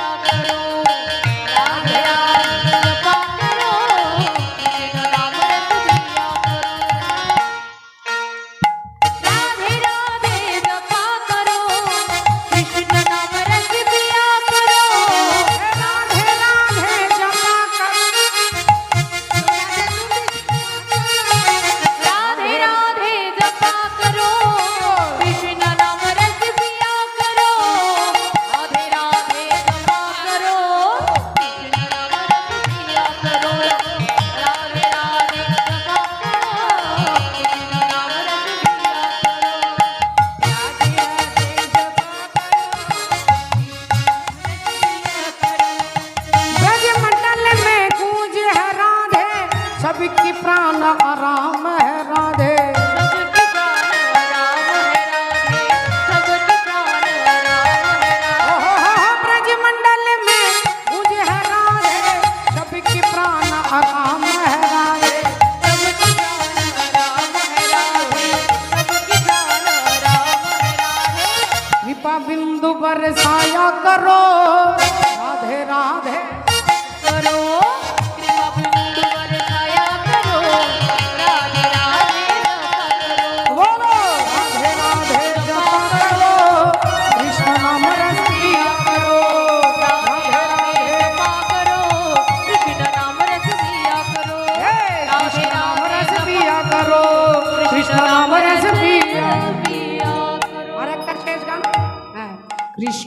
Thank you. মুনাফিক কি প্রাণ আরাম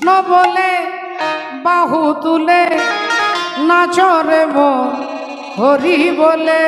কৃষ্ণ বলে বাহু তুলে নাচরেব হরি বলে।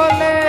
¡Ole!